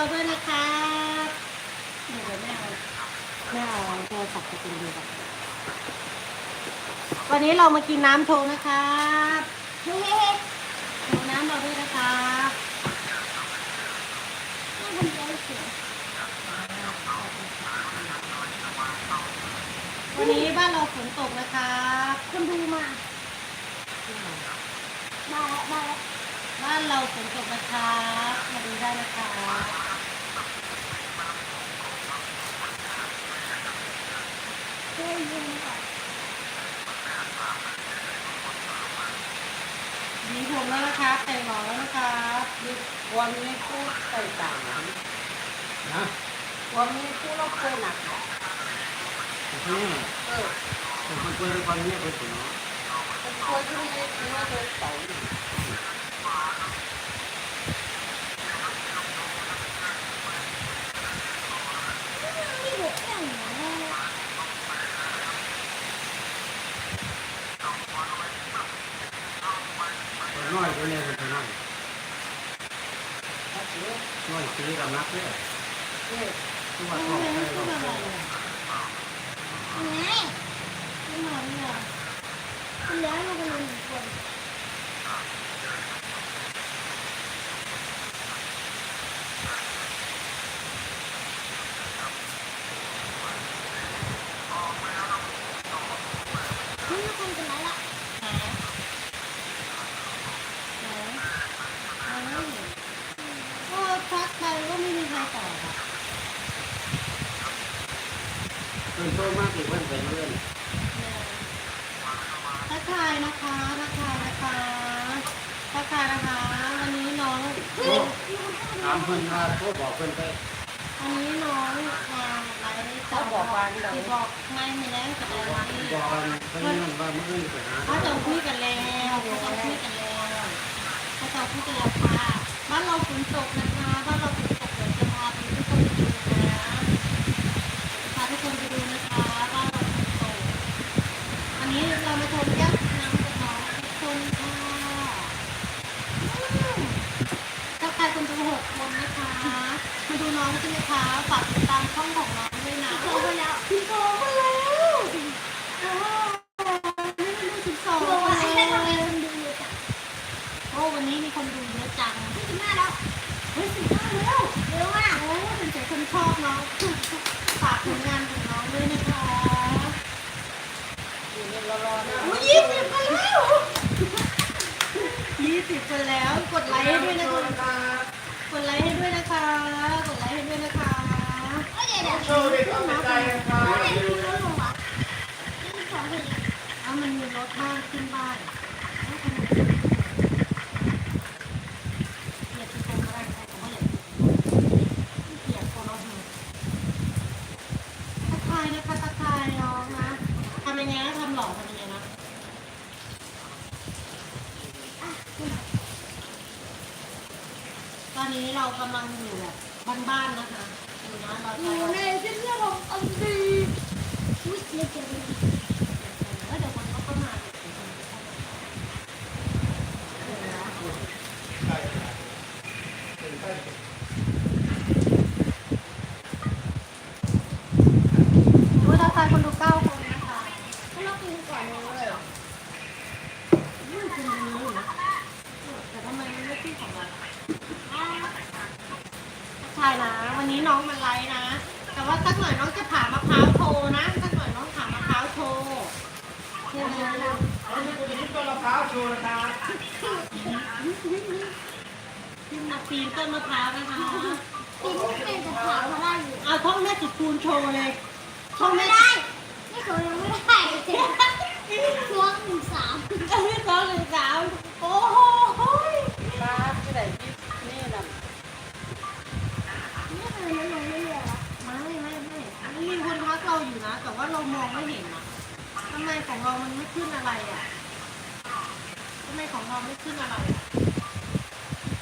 เราด้วยนะครับเดี๋ยวแม่เอาแม่เอาโทรศัพท์ไปกินดูก่อนวันนี้เรามากินน้ำโชว์นะครับเฮ้ยโชว์น้ำเราด้วยนะครับวันนี้บ้านเราฝนตกนะครับคนดูมามาแล้วมาแล้วบ้านเราฝนตกนะครับมาดูได้นะครับ เฮ้ยยิงก่อนหวีผมแล้วนะครับแต่งหล่อแล้วนะครับวันนี้พูดแตกต่างกันนะวันนี้พูดเราเคยหนักนะทีนี้เออผมคนเปิดความเงียบไปถึงเนาะเป็นเคยที่ไม่ได้ไม่เคยเต่าอยู่ นี่เด็กแค่ไหนนะ ตัว น้อยตัวนี้เป็นตัวน้อยถ้าเสียน้อยสีกับนักเลยตัวไม่ทองไม่ใครพูก็ดอะไม่ไม่เนี่ยคุณเลี้ยงเราคนหนึ่งคนมีคนเป็นไรละ หาหาหาไม่เห็นก็ทักไปก็ไม่มีใครตอบอะ เป็นโตมากอีกเพื่อนเป็นเพื่อน ทักทายนะคะทักทายนะคะทักทายนะคะ วันนี้น้อง ถามเพื่อนว่าโทรบอกเพื่อนไปวันนี้น้องมาไลฟ์สดที่บอกไม่ไม่แล้วกับอะไรบอกกันเพื่อนนั่นว่าเมื่อคืนไปหาเขาจะคุยกันแล้วเขาจะคุยกันแล้วเขาจะคุยกันแล้วค่ะบ้านเราฝนตกนะคะบ้านเราฝนตกเดี๋ยวจะพาไปทุกคนไปดูนะพาทุกคนไปดูนะคะบ้านเราฝนตกวันนี้เรามาชมยักษ์น้ำกับน้องทุกคนค่ะอืมทักทายคนดูหกคนนะคะ มาดู น้องใช่ไหมคะฝากติดตามช่องของน้องด้วยนะ โตไปแล้ว พี่โตมาแล้วอ้าวนี่มันดูสิบสอง บอกว่าไอ้ เล นั่นทำไม ย คนดูเยอะจัง โอ้วันนี้มีคนดูเยอะจัง สิบห้าแล้ว เฮ้ยสิบห้าแล้ว เร็วมาก โอ้เป็นใจคนชอบน้องฝากผลงานของน้องด้วยนะคะ อยู่ในรอรอนะ โอ้ยี่สิบไปแล้วยี่สิบไปแล้ว กดไลค์ให้ด้วยนะคะ กดไลค์ให้ด้วยนะคะ กดไลค์ให้ด้วยนะคะ เอ้ยเดี๋ยวเดี๋ยว โชว์เด็กเอาไปใจกันครับ เดี๋ยวมีรถลงวะ นี่สองคนเอามันมีรถบ้างขึ้นบ้านแล้วทำไมเหยียบที่ตรงก็ได้ใช่แต่ว่าเหยียบเหยียบตัวเราเถอะทักทายนะคะทักทายน้องนะทำยังไงนะทำหล่อทำยังไงนะ ตอนนี้เรากำลังอยู่แบบบ้านๆนะคะดูนะเรา อ จะ ยู่ในเส้นเลือดของอันดีอุ้ยเล็กจังเลย แล้วเดี๋ยวคนเขาก็มาดูทักทายคนดูเก้าคนนะคะ ถ้าเรากินก่อนเลย อืมคุณดีอยู่นะแต่ทำไมมันไม่ขึ้นของเราใช่ นะ วันนี้น้องมันไลฟ์นะ แต่ว่าสักหน่อยน้องจะผ่ามะพร้าวโชว์นะสักหน่อยน้องผ่ามะพร้าวโชว์ใช่ไหมวันนี้คุณจะต้นมะพร้าวโชว์นะครับมาปีนต้นมะพร้าวนะคะกินเป็นจะขาวมาได้อยู่เอาท่องแม่จุดคูณโชว์เลยทำไม่ได้นี่เขายังไม่ได้ช่วงหนึ่งสามเอ้ยสองหนึ่งสามะแต่ว่าเรามองไม่เห็นอะทำไมของเรามันไม่ขึ้นอะไรอะทำไมของเราไม่ขึ้นอะไรอะ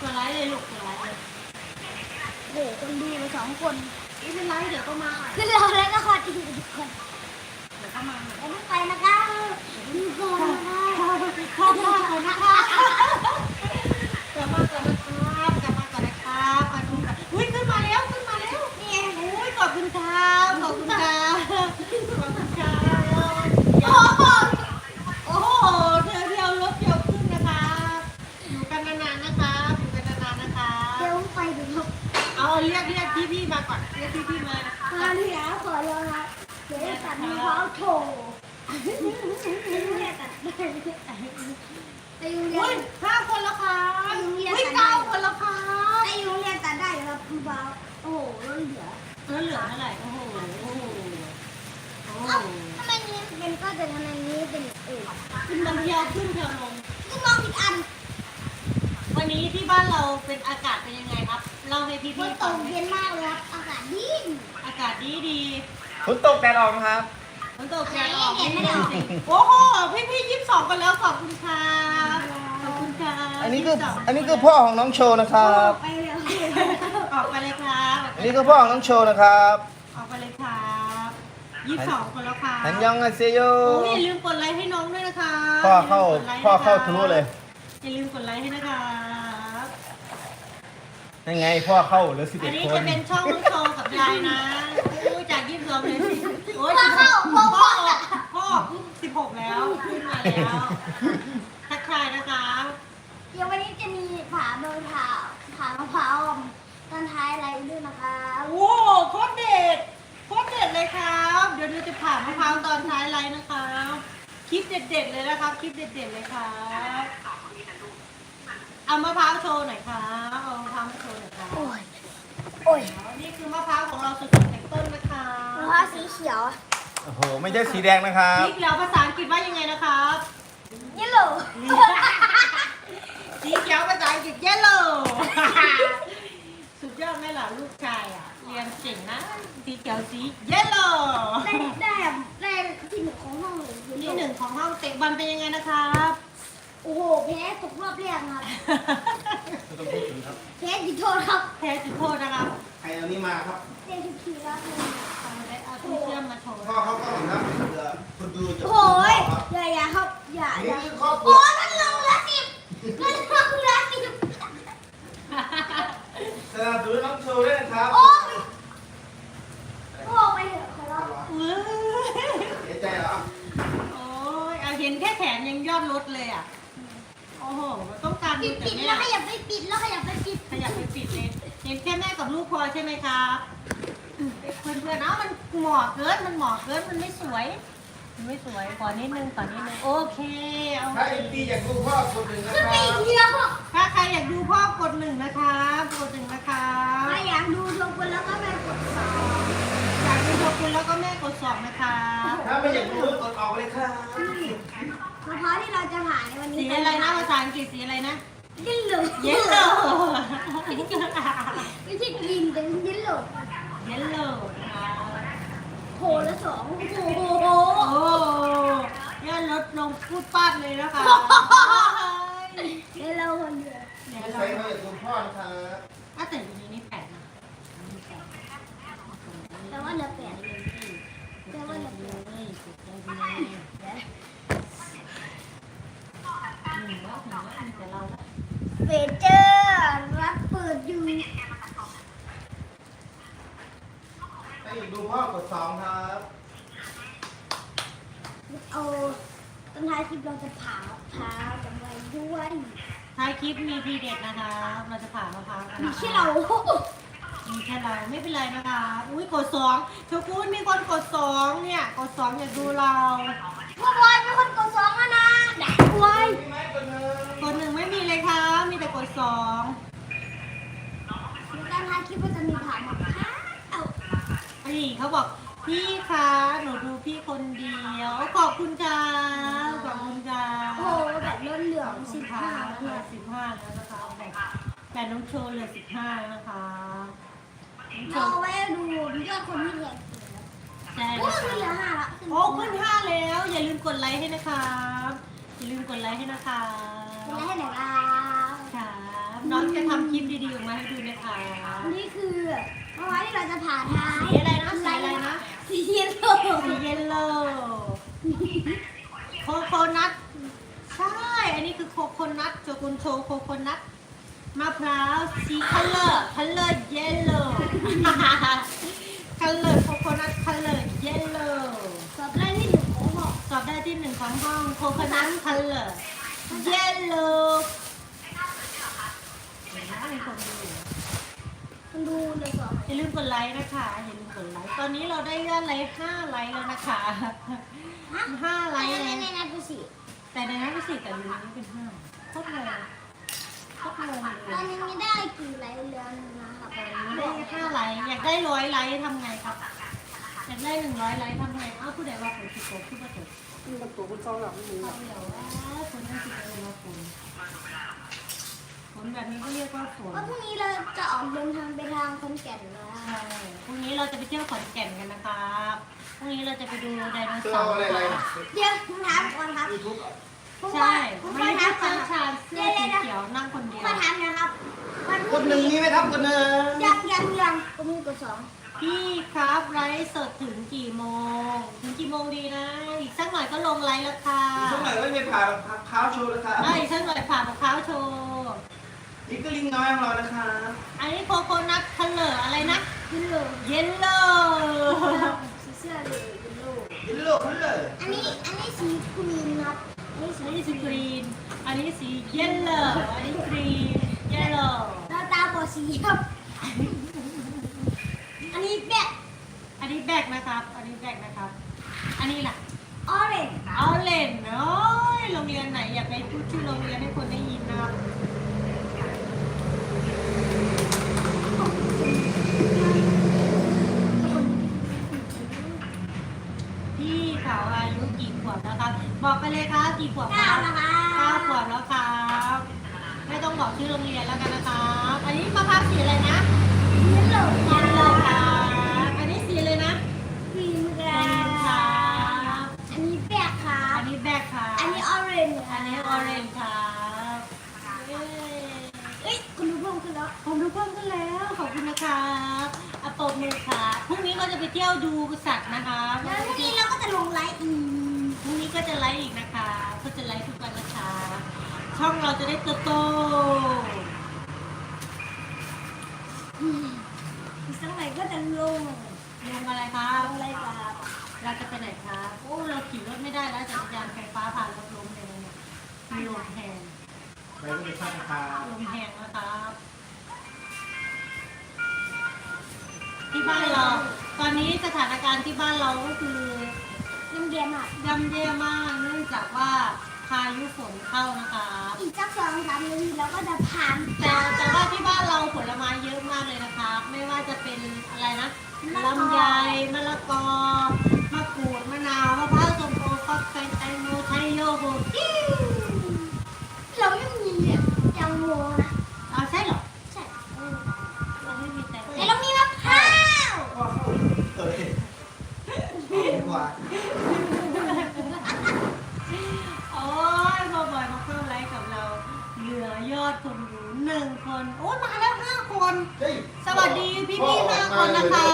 กดไลค์เลยลูกกดไลค์เลยโอ้โหคนดีมาสองคนไม่เป็นไรเดี๋ยวก็มาใหม่ขึ้นราแล้วะค่อดีทุกคนเดี๋ยวก็มาเหาไม่ไปนะคะดูก่อนนะคะขอบคุณขอบคุณนะคะกลับมาก่อนนะครับกลัมาก่อะครับขอบคุณครัอุ้ยขึ้นมาแล้วขึ้นมาแล้วนี่ยอุ้ยขอบคุณครับขอบคุณครับ เรียกเรียกพี่พี่มาก่อนเรียกพี่พี่มามาแล้วขออครับเดี๋ตัดมืเขาโถไปโตัดไปโรงเรียนไเรียนห้าคนแล้วครัไปโเรียนก้าคนแล้วครับไปโรงเรียนตัดได้ครับคุณบ้าโอ้โหเหลือเหลือเท่าไหร่โอ้โห เอ้าทำไมนี้เป็นก็จะทำไมนี้เป็นเออขึ้นมันเที่ยวขึ้นเที่ยวลงก็มองผิดอันวันนี้ที่บ้านเราเป็นอากาศเป็นยังไงครับเราให้พี่ฝพี่นตฟังกเย็นมากเลยครับอากาศดีอากาศดีดีฝนตกแดดออกนะครับฝนตกแดดออกเห็นไม่ได้ออกโอ้โหพี่พี่ยี่สิบสองกันแล้วขอบคุณครับขอบคุณครับอันนี้คือ 22อันนี้คือพ่อของน้องโชว์นะครับ ไปเลยออกไปเลยครับ อันนี้คือพ่อของน้องโชว์นะครับ ออกไปเลยครับ ยี่สิบสองคนแล้วค่ะอันยองอาเซโยโอ้ยอย่าลืมกดไลค์ให้น้องด้วยนะคะพ่อเข้าย่ลืมกดไลค์พ่อเข้านะคะทะลุเลยอย่าลืมกดไลค์ให้นะคะยังไงพ่อเข้าเหลือสิบอัเอ็นดนี้คจะนเป็นช่องน้องโชว์กับยายนะโอ้ยจากยี่สิบสองเลยโอ้ยพ่อเข้าพ่อพ่อเข้าพ่อสิบหกแล้วขึ้นมาแล้วทักทายนะคะเดี๋ยววันนี้จะมีผาเบอร์ผาผามะพร้าวตอนท้ายอะไรด้วยนะคะ โอ้โหโคตรเด็ดโคตรเด็ดเลยครับ เดี๋ยวเราจะผ่ามะพร้าวตอนท้ายไลน์นะคะคลิปเด็ดๆเลยนะครับ คลิปเด็ดๆเลยครับเอามะพร้าวโชว์หน่อยครับเอามะพร้าวมาโชว์หน่อยครับโอ้ย โอ้ยนี่คือมะพร้าวของเราสดๆจากต้นนะคะมะพร้าวสีเขียว โอ้โห ไม่ใช่สีแดงนะครับ สีเขียวภาษาอังกฤษว่ายังไงนะครับเยลโล่สีเขียวภาษาอังกฤษ yellow สุดยอดไหมล่ะลูกชายอะ เรียนเก่งนะสีเขียวสี yellow ได้ได้ได้ที่หนึ่งของห้องเลยที่หนึ่งของห้องเตะบอลเป็นยังไงนะครับ โอ้โหแพ้ตกรอบแรกครับไม่ต้องพูดถึงครับแพ้จุดโทษครับแพ้จุดโทษนะครับใครเอานี้มาครับเตะทุกทีแล้วคือเอาได้เอาตู้เชื่อมมาโชว์พ่อเขาก็เห็นครับเผื่อคนดูจะโอ้โหครับอย่าอย่าครับอย่าอย่านี่คือครอบครัโอ้วมันลงเหลือสิบมันลงเหลือสิบส นับสนุนน้องโชว์ด้วยนะครับโอ้ยโอ้ไปเถอะขอร้องเว้ยเสียใจเหรอโอ้ยเอาเห็นแค่แขนยังยอดลดเลยอะ โอ้โหต้องการปิดแต่ปิดแล้วขยับไปปิดแล้วขยับไปปิดขยับไปปิดเลยเห็นแค่แม่กับลูกพอใช่ไหมครับเพื่อนเพื่อนๆเอ้ามันหมอเกินมันหมอเกินมันไม่สวย มันไม่สวยขอนิดนึงขอนิดนึงโอเคเอา ถ้าเอ็มตีอยากดูพ่อคนหนึ่งนะขึ้นคไปรับอีกทีแล้วถ้าใครอยากดูพ่อก มะพร้าวที่เราจะผ่านในวันนี้สีอะไรนะภาษาอังกฤษสีอะไรนะยินหลงเยลโล่ไม่ใช่กรีนแต่ยินหลงเยลโล่นะครับโผละสองโอ้โหโอ้ยอดลดลงพูดป้าดเลยนะคะเดี๋ยวเราคนเดียวเดี๋ยวใครเราเขาอยากดูพ่อนะครับถ้าแต่อยู่ในนี้แปดนะแต่ว่าเหลือแปดแต่ว่าเหลือแปด เลยสุดยอดเลยหนึ่งแล้วหนึ่งแล้วมีแต่เราแล้วเฟเจอร์รับเปิดอยู่ถ้าอยากดูพ่อกดสองครับเอาต้นท้ายคลิปเราจะผ่าพากันไว้ด้วยท้ายคลิปมีทีเด็ดนะคะเราจะผ่านมะพร้าวกันมีนะคะแค่เรามีแค่เราไม่เป็นไรนะคะอุ้ยกดสองเชกุนมีคนกดสองเนี่ย กดสองอยากดูเราพวกบอยเป็นคนกดสองแล้วนะดักบอย สองต้นท้ายคลิปก็จะมีผ่ามาค่ะเอานี่เขาบอกพี่คะหนูดูพี่คนเดียวขอบคุณค่ะขอบคุณค่ะโอ้โหแบบล้นเหลืองสิสิบบห้าห้าแล้วเหลือนะสิบห้าแล้วนะคะแบ่งแบ่งน้องโชว์เหลือสิบห้าแล้วนะคะน้องโชเราว์ไว้ดูยอดคนที่เรียนใช่โอ้นะยเหลือคะห้าละโอ้ขึ้นห้าแล้ว อย่าลืมกดไลค์ให้นะครับอย่าลืมกดไลค์ให้นะคะเป็นไรให้ไหนล่ะครับ น้องจะทำคลิปดีๆออกมาให้ดูนะคะนี่คือเมื่อวานที่เราจะผ่านท้ายสีอะไรนะสีอะไรนะสีเยลโล่สีเยลโล่โคโคนัทใช่ อันนี้คือโคโคนัทโจกุนโชว์โคโคนัทมะพร้าวสีคัลเลอร์คัลเลอร์เยลโล่คัลเลอร์โคโคนัทคัลเลอร์เยลโล่สอบได้ที่หนึ่งของหกสอบได้ที่หนึ่งของห้องโคโคนัทคัลเลอร์เยลโล่เห็นไหมมีคนดูอยู่มันดูเลยสอบอย่าลืมกดไลค์นะคะอย่าลืมกดไลค์ตอนนี้เราได้ยอดไลค์ห้าไลค์แล้วนะคะห้าไลค์ในแล้วในในดูสิแต่ในสิแต่อยู่นี้เป็นห้าโคตรงงโคตรงงเลตอยนนี้ไม่ได้กี่ไลค์เรือนนะครับได้ห้าไลค์อยากได้ร้อยไลค์ทำไงครับอยากได้หนึ่งร้อยไลค์ทำไงอ้าวผู้ใดว่าฝนสิตกผู้ว่าตกมันประตูมันซองหลังมือเอาเดี๋ยวว่าฝนยังสิตกเลยว่าฝนฝ นแบบนี้ก็เรียกว่าฝนว่าพรุ่งนี้เราจะออกเดินทางไปทางคอนแก่นแล้วใช่พรุ่งนี้เราจะไปเที่ยวขอนแก่นกันนะครับพรุ่งนี้เราจะไปดูไดโนเสื้อเสาร์อะไรอะไรค่ะเดี๋ยวผมถามก่อนครับยูทูบผมใช่ผมวันขอนี้ถามผู้ก่อนเชี่ยวครับชาญเสื้อสีเขียวนั่งคนเดียวขอถามนะครับวันพกรุ่ดงหนึ่งนี้มีไหมครับกดหนึ่งยังยังยังผมมีกดสองพี่ครับไลฟ์สดถึงกี่โมง ถึงกี่โมงดีนะ อีกสักหน่อยก็ลงไลฟ์แล้วค่ะ ช่วงไหนก็ไม่ผ่านเท้าโชว์แล้วครับอะอีกสักหน่อยผ่ามะพร้าวโชว์ นี่ก็ลิงน้อยของเรานะคะอันนี้โคโคนัทคัลเลอร์อะไรนะขึ้นเลยเยลโล่สีเสื้อเลยเป็นโลกยินโลกขึ้นเลยอันนี้อันนี้สีกรีนครับอันนี้อัสีนนี้สีกรีน อันนี้สีเยลโล่อันนี้กรีนเยลโล่เราตาบอดสีครับ อันนี้แบบอันนี้แบกนะครับ อันนี้แบกนะครับ อันนี้ล่ะออเรนจ์เอาเล่นเนาะโรงเรียนไหนอย่าไปพูดชื่อโรงเรียนให้คนได้ยินนะครับ พี่เขาอายุกี่ขวบแล้วครับ บอกไปเลยครับกี่ขวบคเก้ารับนะคะเก้าขวบแล้วครับ ไม่ต้องบอกชื่อโรงเรียนแล้วกันนะครับ อันนี้มะพร้าวสีอะไรนะ ขึ้นเลย สีเลยครับอันนี้สีเลยนะ กรีนค สี รั ครับ บ อันนี้แบบครั อั บ นนี้แบกครับ อันนี้ออเรนจ์ อันนี้ออเรนจ์ครับเย้ เอ้ยคุณดูเพิ่มขึ้นแล้ว ผมรู้เพิ่มขึ้นแล้ว ขอบคุณนะครับอะปรบมือค่ะพรุ่งนี้เราจะไปเที่ยวดูสัตว์ นะคะแล้วพรุ่งนี้เราก็จะลงไลฟ์อีกพรุ่งนี้ก็จะไลฟ์อีกนะคะ ก็จะไลฟ์ทุกวันนะคะ ช่องเราจะได้เติบโตอีกสักหน่อยก็จะลงลงอะไรคะลงไลฟ์ครับเราจะไปไหนคะโอ้เราขี่รถไม่ได้แล้วจักรยานไฟฟ้าผ่านรถล้มเลยนะเนี่ยมีลมแหงไปก็ไปข้างทางลมแหงนะครับที่บ้านเรา ตอนนี้สถานการณ์ที่บ้านเราก็คือยังเดียมอะย่ำแย่มากเนื่องจากว่าพายุฝนเข้านะคะ อีกสักสองสามนาทีเราก็จะผ่านแต่แต่ว่าที่บ้านเราผลไม้เยอะมากเลยนะคะ ไม่ว่าจะเป็นอะไรนะลำไยมะละกอมะกรูดมะนาวมะพร้าวส้มโอฟักแฟงแตงโมไทยโยโฮปิ้วเราไม่มียังโมนะ ลือยอดคนดูหนึ่งคนโอ้ยมาแล้วห้าคน เฮ้ยสวัสดีพี่พี่ๆห้าคนนะคะ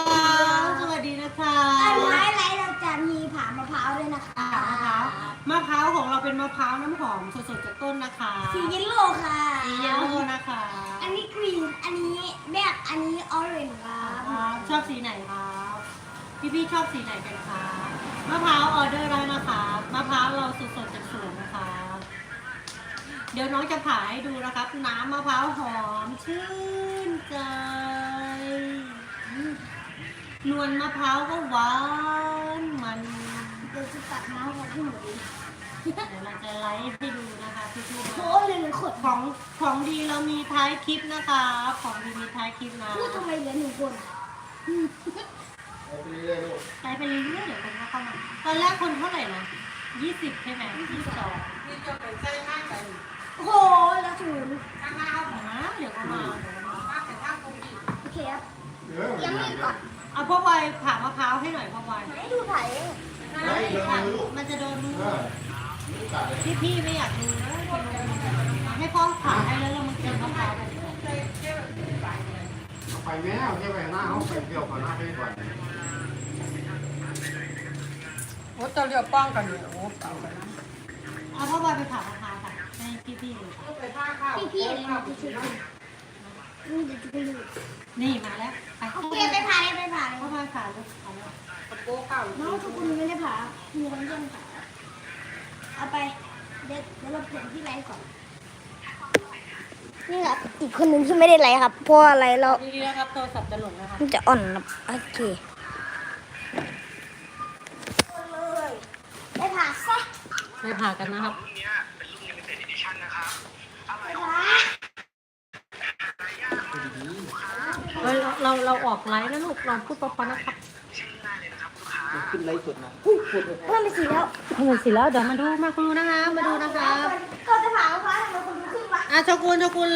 สวัสดีนะคะอันท้ายไลฟ์เราจะมีผ่ามะพร้าวด้วยนะคะอ่ามะพร้าวมะพร้าวของเราเป็นมะพร้าวน้ำหอมสดๆจากต้นนะคะสีเยลโล่ค่ะ สีเยลโล่นะคะอันนี้กรีน อันนี้แบกอันนี้ออเรนจ์ครัอ่าบชอบสีไหนครับพี่พี่ๆชอบสีไหนกันคะมะพร้าวออเดอร์ได้นะคะมะพร้าวเราสดๆจากสวนนะคะ เดี๋ยวน้องจะผ่าให้ดูนะครับ น้ำมะพร้าวหอมชื่นใจนวลมะพร้าวก็หวานมันเดี๋ยวจะตัดน้ำของพี่หนูดิเดี๋ยวเราจะไลฟ์ให้ดูนะคะพี่พี่โอ้ยเลยขดของของดีเรามีท้ายคลิปนะคะ ของดีมีท้ายคลิปนะพูดทำไมเหลือหนึ่งคนเอาไปเรื่อยๆลูกไปเรื่อยๆเดี๋ยวคนเข้ามาตอนแรกคนเท่าไหร่นะยี่สิบใช่ไหมยี่สิบสองนี่จะเป็นไส้ข้างกัน โอ้โหแล้วศูนย์ข้างหน้าเอานะเดี๋ยวก็มาเดี๋ยวก็มาข้างแต่ข้างตรงนี้โอเคครับเดี๋ยวยังไม่ก่อนเอาพ่อวายผ่ามะพร้าวให้หน่อยพ่อวายให้ดูถ่ายเองไล่เดินเลยลูกมันจะโดนมือเออไม่กัดเลยพี่พี่ๆไม่อยากดูนะให้พ่อผ่าให้แล้วเรามากินมะพร้าวกันดีกว่าเอาไปแม่เอาแค่ไปหน้าเขาไปเกี่ยวกับหน้าไปก่อนโอ้เจ้าเรียวป้องกันอยู่โอ้เก่ากันนะเอาพ่อวายไปผ่ามะพร้าวค่ะ ให้พี่พี่ๆดูพี่พี่เลยนะพี่ช่วยกันนี่เดี๋ยวจะไปดูนี่มาแล้ว ไปโอเคไปผ่าเลยไปผ่าเลยพ่อวาผ่าลูกเอาแล้วตะโก้ขาวน้องทุกคนไม่ได้ผ่ามีคนย่งผ่าเอาไป เดี๋ยวเดี๋ยวเราเปลี่ยนที่ไลฟ์ก่อน นี่ครับอีกคนหนึ่งที่ไม่ได้ไลฟ์ครับ เพราะอะไรเราดีๆนะครับโทรศัพท์จะหล่นนะคะมันจะอ่อนครับโอเค เลยไปผ่าซะไปผ่ากันนะครับรุ่นเนี้ย เป็นรุ่นเฮ้ยเราเราเราออกไลฟ์นะลูกเราพูดเพราะๆนะครับขึ้นไลฟ์สดนะเพิ่มไปสี่แล้วเฮ้ยสิแล้วเดี๋ยวมาดูมาดูนะคะ มาดูนะคะก็จะถามว่าทำไมคนดูขึ้นวะอะโชกุนโชกุน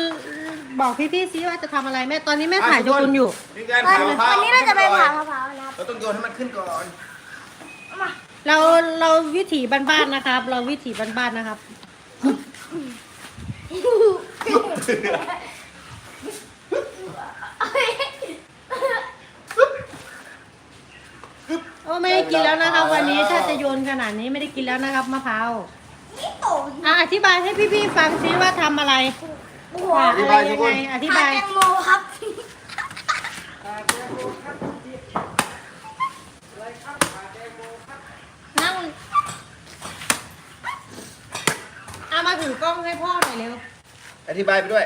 บอกพี่ๆซิว่าจะทำอะไรแม่ตอนนี้แม่ถ่ายโชกุนอยู่มีการวันผ่ามะพร้าววันนี้เราจะไปผ่ามะพร้าวนะครับเราต้องโยนให้มันขึ้นก่อนมาเราเราวิถีบ้านๆนะครับ เราวิถีบ้านๆนะครับ โอ้ไม่ได้กินแล้วนะครับ วันนี้ถ้าจะโยนขนาดนี้ไม่ได้กินแล้วนะครับมะพร้าวนี่โตอะอธิบายให้พี่ๆฟังซิว่าทำอะไรหัวอะอะไรยังไงอธิบาย แตงโมครับนั่งเอา มาถือกล้องให้พ่อหน่อยเร็ว อธิบายไปด้วย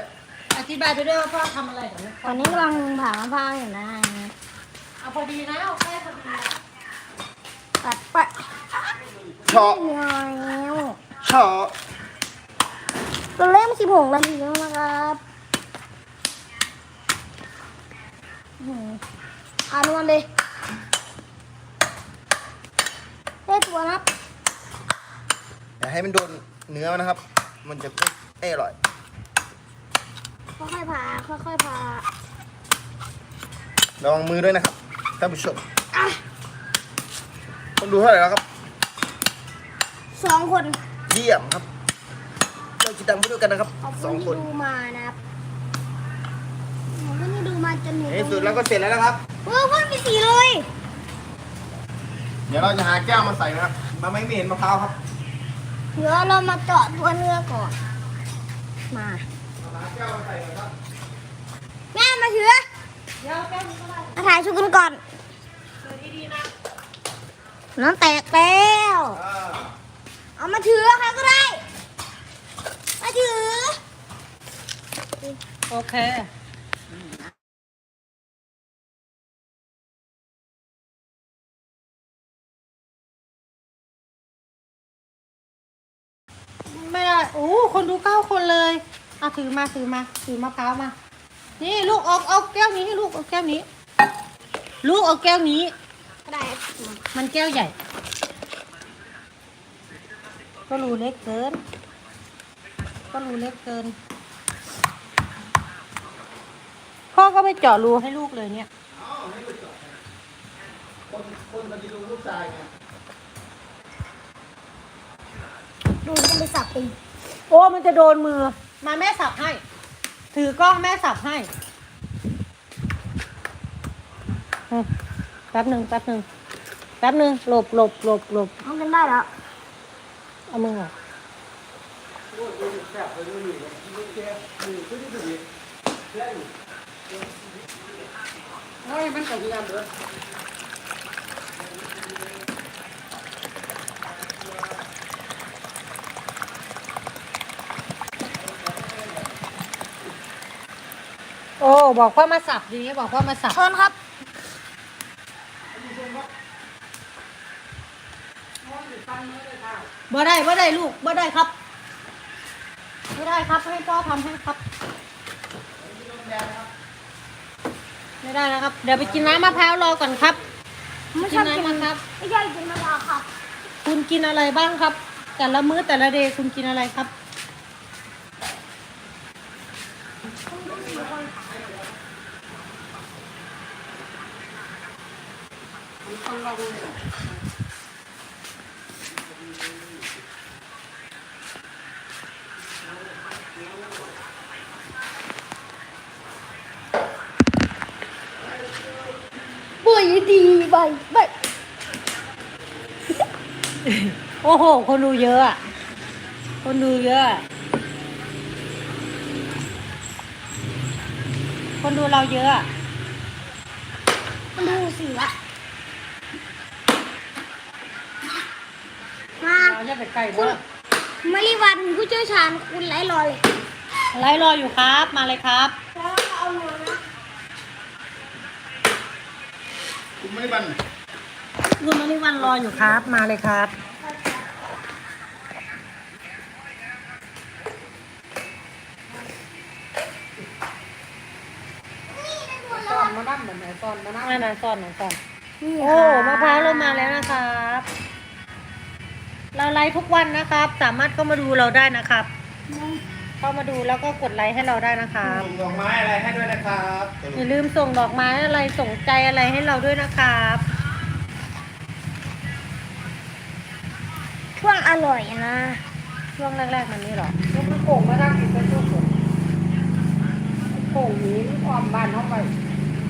อธิบายไปด้วยว่าพ่อทำอะไรเดี๋ยวตอนนี้กำลังผ่ามะพร้าวอยู่นะเอาพอดีนะเอาแค่พอดีนะตัดไปเฉาะหน่อยเฉาะตัวเล่มสิบหกนาทีแล้วนะครับอื้อหืออ่านวันเลยได้ตัวนะครับ อย่าให้มันโดน เนื้อนะครับ มันจะไม่อร่อย ค่อยๆผ่าค่อยๆผ่าระวังมือด้วยนะครับท่านผู้ชมอะต้องดูเท่าไหร่แล้วครับ สองคนเยี่ยมครับ เราจะดังไปด้วยกันนะครับขอบสคุองณคที่นดูมานะครับขอบคุณที่ดูมาจนถึงในที่สุดแล้วก็เสร็จแล้วนะครับเออพ่นไปสีเลย เดี๋ยวเราจะหาแก้วมาใส่นะครับมันไม่เห็นมะพร้าวครับ เดี๋ยวเรามาเจาะตัวเนื้อก่อน มาหาแก้วมาใส่ครับแม่มาถือเดี๋ยวแก้วนี้ก็ได้มาถ่ายชุดกันก่อนเดี๋ยวดีๆนะน้ำแตกแล้วอ่าเอามาถือใครก็ได้ มาถือ โอเค ถือมาถือมาถือมะพร้าวมา นี่ลูกเอาเอาแก้วนี้ให้ลูกเอาแก้วนี้ ลูกเอาแก้วนี้ ก็ได้มันแก้วใหญ่ ก็รูเล็กเกิน ก็รูเล็กเกิน พ่อก็ไม่เจาะรูให้ลูกเลยเนี่ยคนคนมันจะดูลูกชายไงดูต้องไปสับตีโอ้ มันจะโดนมือ มาแม่สับให้ ถือกล้องแม่สับให้อืมแป๊บหนึ่งแป๊บหนึ่งแป๊บหนึ่งหลบหลบหลบหลบเอากันได้แล้วเอามือออกเฮ้ยมันก็เยี่ยมเลย โอ้ บอกพ่อมาสับดีบอกพ่อมาสับชนครับ บ่ได้บ่ได้ลูกบ่ได้ครับไม่ได้ครับให้พ่อทำให้ครับ ไม่ได้นะครับ เดี๋ยวไปกินน้ำมะพร้าวรอก่อนครับ ไม่กิชนอบกินน้ำนะครับไม่ใช่กินมะพร้าวครับ คุณกินอะไรบ้างครับ แต่ละมื้อแต่ละเดย์คุณกินอะไรครับ บุยดีใบใบโอ้โห คนดูเยอะอะคนดูเยอะ คนดูเราเยอะอะมันดูสิวะ อย่าไปไกลเด้อมาริวันผู้เชี่ยวชาญคุณไล่รอยไล่รออยู่ครับ มาเลยครับคุณมาริวันคุณมาริวันรออยู่ครับ มาเลยครับซ่อนมาดั้มเหมือนไหนซ่อนมาดั้มไหนซ่อนไหนซ่อนโอ้มะพร้าวเรามาแล้วนะครับ เราไลฟ์ทุกวันนะครับ สามารถเข้ามาดูเราได้นะครับ เข้ามาดูแล้วก็กดไลค์ให้เราได้นะครับส่งดอกไม้อะไรให้ด้วยนะครับอย่าลืมส่งดอกไม้อะไรส่งใจอะไรให้เราด้วยนะครับช่วงอร่อยนะ ช่วงแรกๆมันนี่หรอลูกมันโป่งมาทางกินเป็นลูกผมโป่งหนี้มันอ้อมบ้านเขาไว้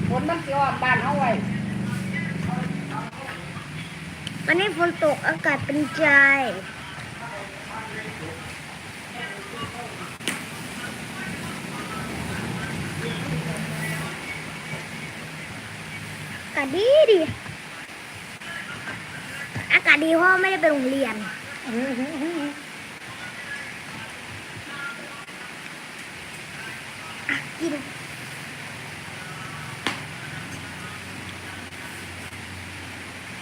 ฝนมันสิอ้อมบ้านเขาไว้ วันนี้ฝนตกอากาศเป็นใจอากาศดีดี อากาศดีเพราะไม่ได้ไปโรงเรียน อะกิน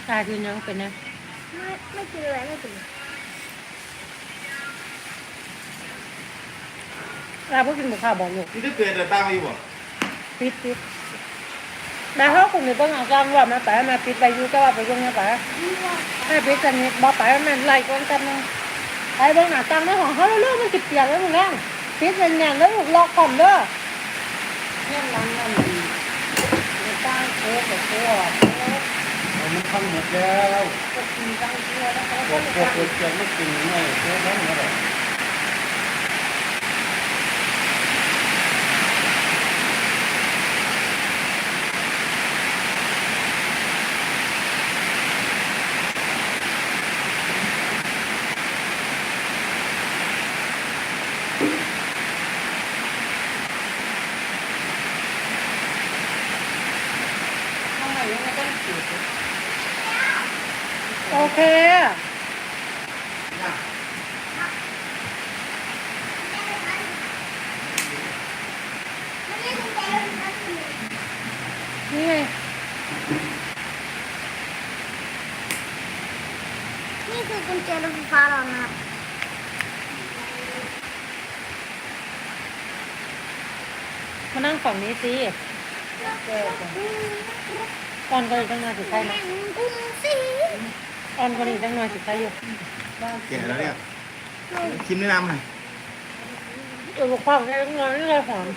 ตาคืนยังเป็นนะไม่ไม่กินเลยไม่กินเราพวกกินหมูข้าวบอกอยู่นี่ถ้าเกิดจะตั้งไว้อยู่บ่ปิดปิดแต่เขาคงมีเพิ่งเอาจ้างว่ามาแต่มาปิดไปอยู่ก็ว่าไปยังไงไปให้ปิดกันนี่บอกไปว่มันไล่ก่อนกันนึงไอ้เบิ่งหน้าตังในของเขาเรื่องมันติดเปียกแล้วมึงแรงปิดเป็นอย่างแล้วลูกล็อกก่อนเด้อเนี่ยหลังนั่นดีไมันตั้งโค้งกับโค้ง มันพังหมดแล้วก็กินตั้งเชื่อแล้วเขาพก็วกพวจะกคนเจียงไม่กินง่ายเพื่อนั้นก็ได้ ทำไมยังไม่ต้องจุด โอเคนี่ไงนี่คือกุญแจรถไฟฟ้าเรานะมานั่งฝั่งนี้สิออนก็อีกตั้งนานสิใครนะกุ้งสิ ออนก็อีกตั้งนานสิใครอยู่แก่แล้วเนี่ยชิมแนะนำหน่อยเออบอกความแค่ตั้งนานนี่เลยหอม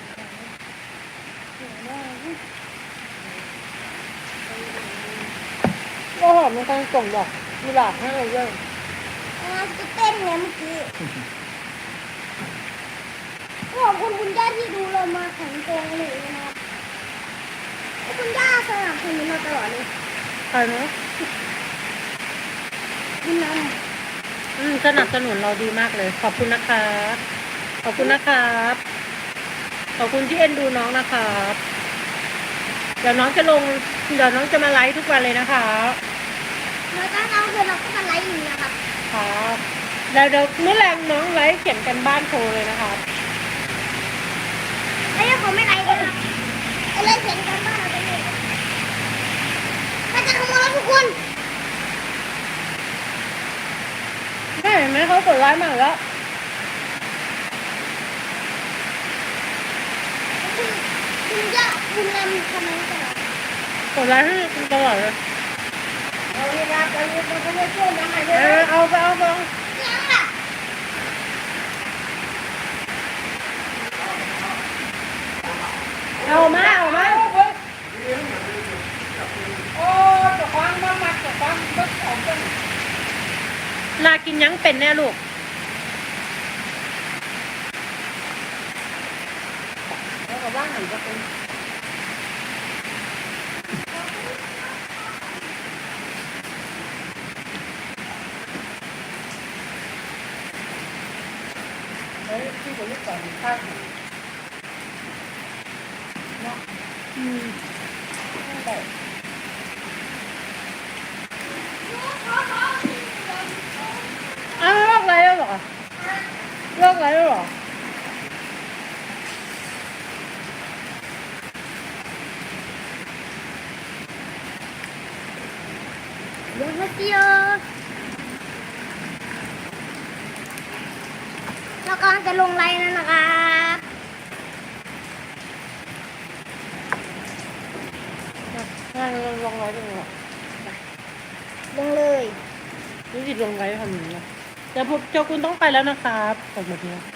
ก็หอมมันกันส่งดอกมีหลาบให้เราเยอะอ่าจะเต้นไงเมื่อกี้ขอบคุณคุณย่าที่ดูเรามาแข็งแกร่งเลยนะครับแล้วคุณย่าสนับสนุนเราตลอดเลยใค รนะคุณน้อืมสนับสนุนเราดีมากเลย ขอบคุณนะคะขอบคุณนะครับขอบคุณที่เอ็นดูน้องนะครับเดี๋ยวน้องจะลง เดี๋ยวน้องจะมาไลฟ์ทุกวันเลยนะคะำแล้วก็เราคือเราก็มาไลฟ์อย่างนี้นะครับครับแล้วเดี๋ยวเมื่อแรงน้องไลฟ์เขียนกันบ้านโชว์เลยนะครับแล้วถ้าเขาไม่ไลฟ์กันก็เลยเห็นกันบ้านเราไปเลยมันจะขโมยแล้วทุกคน แม่ เห็นไหมเขากดไลค์มาแล้วคุณคุณย่าคุณนำทำไมตลอดกดไลค์ให้คุณตลอดเลยเอาเวลาไปเรียนไปเรียนช่วยยังไงเออเอาไปเอาไปเอามาเอามาโอ้จะฟังมามัดจะฟังก็ออกเป็น ลากินยังเป็นแน่ลูก แล้วก็ว่างหนึ่งก็เป็นเฮ้ยที่ผมรู้ก่อนข้างเนาะอืมไม่ได้ อ้าวเลิกไลฟ์แล้วเหรอ เลิกไลฟ์แล้วเหรอ เดี๋ยวมาเจียเรากำลังจะลงไลน์แล้วนะครับ มา อะลองลองไว้ดูอะ ลงเลย นี่จิตลงไว้ทำอย่างนี้นะ เดี๋ยวพวกเจ้าคุณต้องไปแล้วนะครับขอบคุณครับ